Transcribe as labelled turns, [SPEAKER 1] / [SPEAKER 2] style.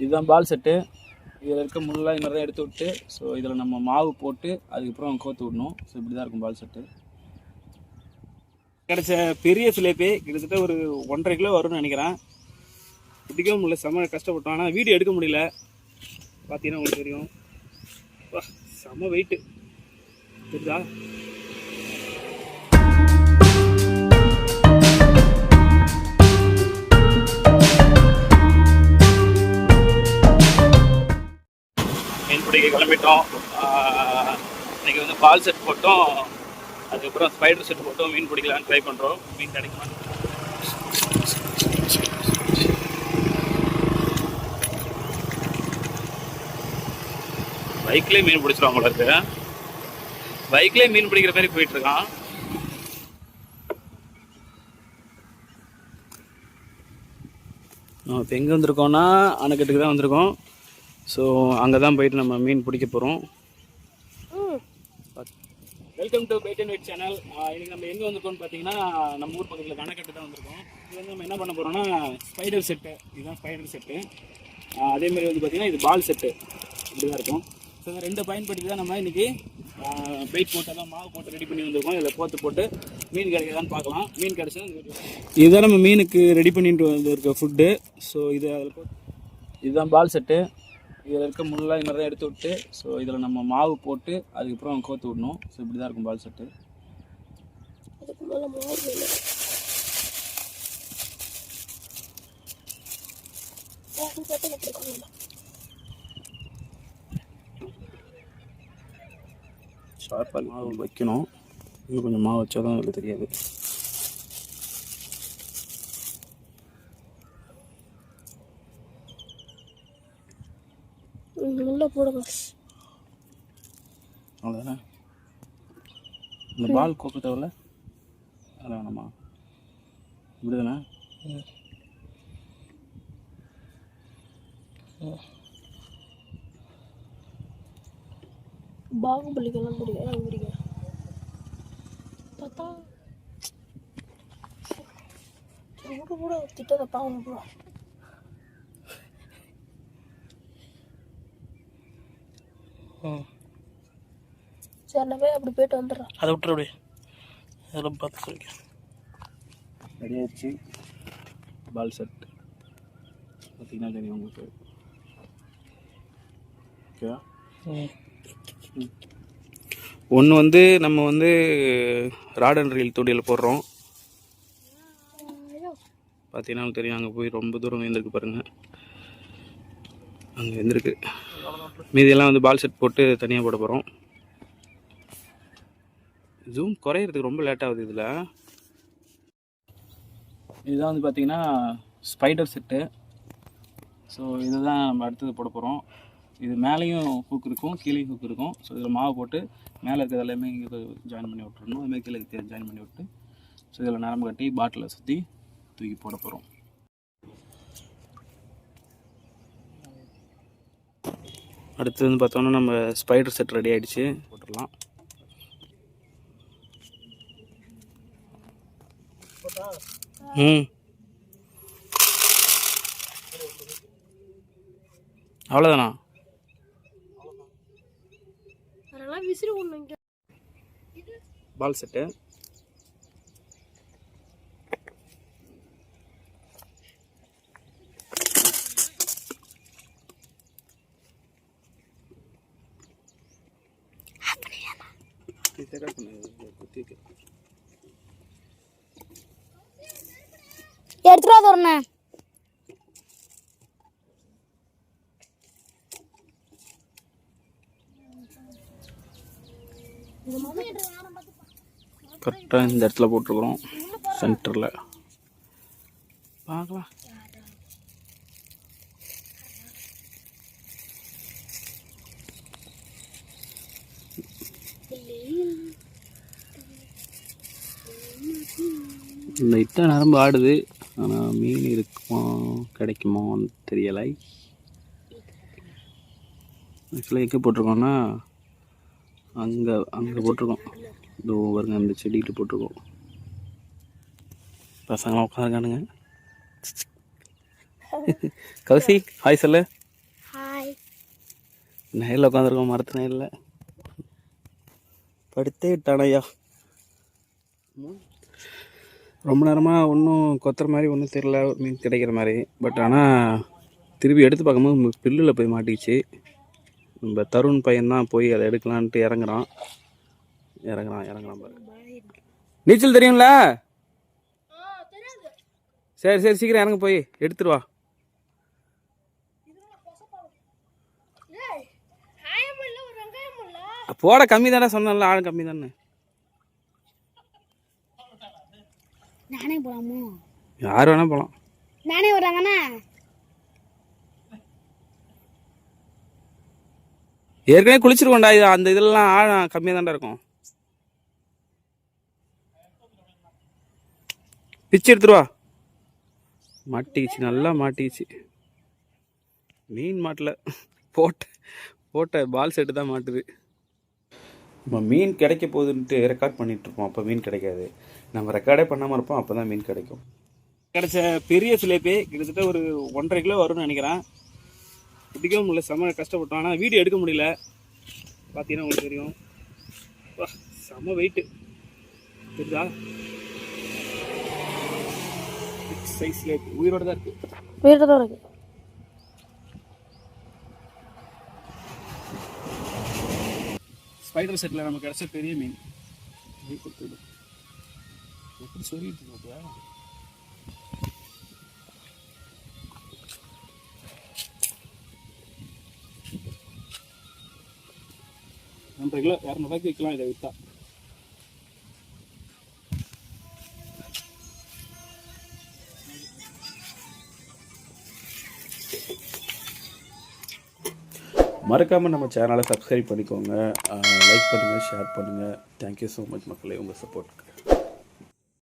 [SPEAKER 1] இதுதான் பால் செட்டு. இதில் இருக்க முள்ளெலாம் இது மாதிரி தான் எடுத்து விட்டு ஸோ இதில் நம்ம மாவு போட்டு அதுக்கப்புறம் கோத்து விடணும். ஸோ இப்படி தான் இருக்கும் பால் செட்டு. கிடச்ச பெரிய சிலேபி கிட்டத்தட்ட ஒரு ஒன்றரை கிலோ வரும்னு நினைக்கிறேன். பிடிக்கவும் முடியல செம்ம கஷ்டப்பட்டோம். ஆனால் வீடியோ எடுக்க முடியல. பார்த்தீங்கன்னா உங்களுக்கு தெரியும். வா செம வெயிட்டு தெரியுதா? மீன் பிடிக்க இன்னைக்கு வந்து பால் செட் போட்டோம். அதுக்கப்புறம் ஸ்பைடர் செட் போட்டோம். மீன் பிடிக்கலான்னு ட்ரை பண்ணுறோம் மீன் கிடைக்குமா? பைக்லேயே மீன் பிடிச்சிருவாங்க போல இருக்கு. பைக்லேயே மீன் பிடிக்கிற மாதிரி போயிட்டு இருக்கான். இப்போ எங்கே வந்திருக்கோம்னா அணைக்கட்டுக்கு தான் வந்திருக்கோம். ஸோ அங்கே தான் போயிட்டு நம்ம மீன் பிடிக்க போகிறோம் welcome to bite and wait channel இன்னைக்கு நம்ம எங்கே வந்திருக்கோம்னு பார்த்தீங்கன்னா நம்ம ஊர் பக்கத்தில் கணக்கட்டு தான் வந்திருக்கோம். இது வந்து நம்ம என்ன பண்ண போகிறோம்னா ஸ்பைடர் செட்டு இதுதான் ஸ்பைடர் செட்டு அதேமாதிரி வந்து பார்த்தீங்கன்னா இது பால் செட்டு இப்படி தான் இருக்கும். ஸோ இந்த ரெண்டு பயன்படுத்தி தான் நம்ம இன்னைக்கு வெயிட் போட்டு தான் மாவு போட்டு ரெடி பண்ணி வந்திருக்கோம். இதில் போத்து போட்டு மீன் கிடைக்குதான்னு பார்க்கலாம். மீன் கிடைச்சா இதுதான் நம்ம மீனுக்கு ரெடி பண்ணிட்டு வந்திருக்க ஃபுட்டு ஸோ இது அதில் போட்டு இதுதான் பால் செட்டு இதில் இருக்க முள்ளெல்லாம் இது மாதிரி தான் எடுத்து விட்டு ஸோ இதில் நம்ம மாவு போட்டு அதுக்கப்புறம் கோத்து விடணும். ஸோ இப்படி தான் இருக்கும் பால் செட்டு. ஷார்ப்பாக மாவு வைக்கணும். இன்னும் கொஞ்சம் மாவு வச்சா தான் எனக்கு தெரியாது.
[SPEAKER 2] உள்ள போடுங்க.
[SPEAKER 1] அவ்வளோதானே இந்த பால் கோக்க தேவையில்ல அதெல்லாம் வேணாமா? இப்படி தானே
[SPEAKER 2] பாகுபலிக்கெல்லாம் பிடிக்கும் பிடிக்கும் பார்த்தா உங்க கூட திட்டத்தை பாவம் ப்ரோ. சரி நான் போய் அப்படி போயிட்டு வந்துடுறேன்
[SPEAKER 3] அதை விட்டுற அப்படியே. அதெல்லாம் பார்த்து சொல்லிக்கிறேன்
[SPEAKER 1] ரெடி ஆயிடுச்சு. பால் செட் பார்த்தீங்கன்னா தெரியும் உங்களுக்கு. ஓகேவா ஒன்று வந்து நம்ம வந்து ராட் அண்ட் ரீல் தூண்டியில் போடுறோம். பார்த்தீங்கன்னா உங்களுக்கு தெரியும் அங்கே போய் ரொம்ப தூரம் எழுந்திருக்கு பாருங்கள் அங்கே எழுந்திருக்கு மீதியெல்லாம் வந்து பால் செட் போட்டு தனியாக போட போகிறோம் ஜூம் குறையிறதுக்கு ரொம்ப லேட் ஆகுது இதில். இதுதான் வந்து பார்த்திங்கன்னா ஸ்பைடர் செட்டு ஸோ இதுதான் நம்ம அடுத்தது போட போகிறோம் இது மேலேயும் ஹூக் இருக்கும் கீழேயும் ஹூக் இருக்கும். ஸோ இதில் மாவு போட்டு மேலே இருக்கிறது எல்லாமே இங்கே ஜாயின் பண்ணி விட்டுறணும். அதுமாதிரி கீழே ஜாயின் பண்ணி விட்டு ஸோ இதில் நரம்பு கட்டி பாட்டிலில் சுற்றி தூக்கி போட போகிறோம் அடுத்து வந்து பார்த்தோன்னா நம்ம ஸ்பைடர் செட் ரெடி ஆகிடுச்சு போட்டுடலாம். ம். அவ்வளோதானா
[SPEAKER 2] அதெல்லாம் விசிறி ஒன்று இங்கே
[SPEAKER 1] பால் செட்டு
[SPEAKER 2] எடுத்துட்டு வா தோறண்ணே
[SPEAKER 1] கரெக்டாக இந்த இடத்துல போட்டிருக்கிறோம் சென்டரில் பார்க்கலாம் லைட்டாக நரம்பு ஆடுது. ஆனால் மீன் இருக்குமா கிடைக்குமான்னு தெரியலை. ஆக்சுவலாக எங்கே போட்டிருக்கோம்னா அங்கே அங்கே போட்டிருக்கோம். இதோ பாருங்க அந்த செடிகிட்ட போட்டிருக்கோம். பசங்களாம் உட்காந்துருக்கானுங்க கௌசி ஹாய் சொல்லு. நைலில் உட்காந்துருக்கோம் மரத்து நைலில். படுத்தே விட்டானையா ரொம்ப நேரமாக ஒன்றும் கொத்துற மாதிரி ஒன்றும் தெரில மீன் கிடைக்கிற மாதிரி. பட் ஆனால் திருப்பி எடுத்து பார்க்கும்போது பில்லில் போய் மாட்டிக்கிச்சு. நம்ம தருண் பையன் போய் அதை எடுக்கலான்ட்டு இறங்குறான். இறங்குறான் இறங்குறான் பாரு. நீச்சல் தெரியும்ல? சரி சரி சீக்கிரம் இறங்க போய் எடுத்துட்டு வா. போட கம்மி தானே சொன்னல ஆள் கம்மி தானே
[SPEAKER 4] நானே போலாமோ?
[SPEAKER 1] யார் வேணா போகலாம்
[SPEAKER 4] நானே வராங்கண்ணா
[SPEAKER 1] ஏற்கனவே குளிச்சிருக்கோண்டா இது அந்த இதெல்லாம் ஆழம் கம்மியாக தான்டா இருக்கும். பிச்சு எடுத்துட்டு வா. மாட்டிக்கிச்சு நல்லா மாட்டிக்கிச்சு. மீன் மாட்டல. போட்ட போட்ட பால் செட்டு தான் மாட்டுது. நம்ம மீன் கிடைக்க போகுதுன்ட்டு ரெக்கார்ட் பண்ணிகிட்ருப்போம் அப்போ மீன் கிடைக்காது. நம்ம ரெக்கார்டே பண்ணாமல் இருப்போம். அப்போ தான் மீன் கிடைக்கும்.
[SPEAKER 2] கிடைச்ச பெரிய சிலேபி கிட்டத்தட்ட ஒரு ஒன்றரை கிலோ வரும்னு நினைக்கிறேன். பிடிக்கவும் முடியல. செம கஷ்டப்பட்டோம். ஆனால் வீடியோ எடுக்க முடியல. பார்த்தீங்கன்னா உங்களுக்கு தெரியும். அப்பா, செம வெயிட்டு தெரியுதா? சைஸ் சிலேபி உயிரோட தான் இருக்குது
[SPEAKER 4] வீட்டில் தான் இருக்குது
[SPEAKER 2] ஸ்பைடர் செட்டில் நமக்கு கிடச்ச பெரிய மீன். இது கொடுத்தது. எப்படி சொல்லிட்டு இருக்கியா நம்ம கிலோ இரநூறுவாய்க்கு விற்கலாம் இதை விற்றா
[SPEAKER 1] மறக்காமல் நம்ம சேனலை சப்ஸ்கிரைப் பண்ணிக்கோங்க. லைக் பண்ணுங்கள் ஷேர் பண்ணுங்கள் தேங்க்யூ ஸோ மச் மக்களே உங்கள் சப்போர்ட்டுக்கு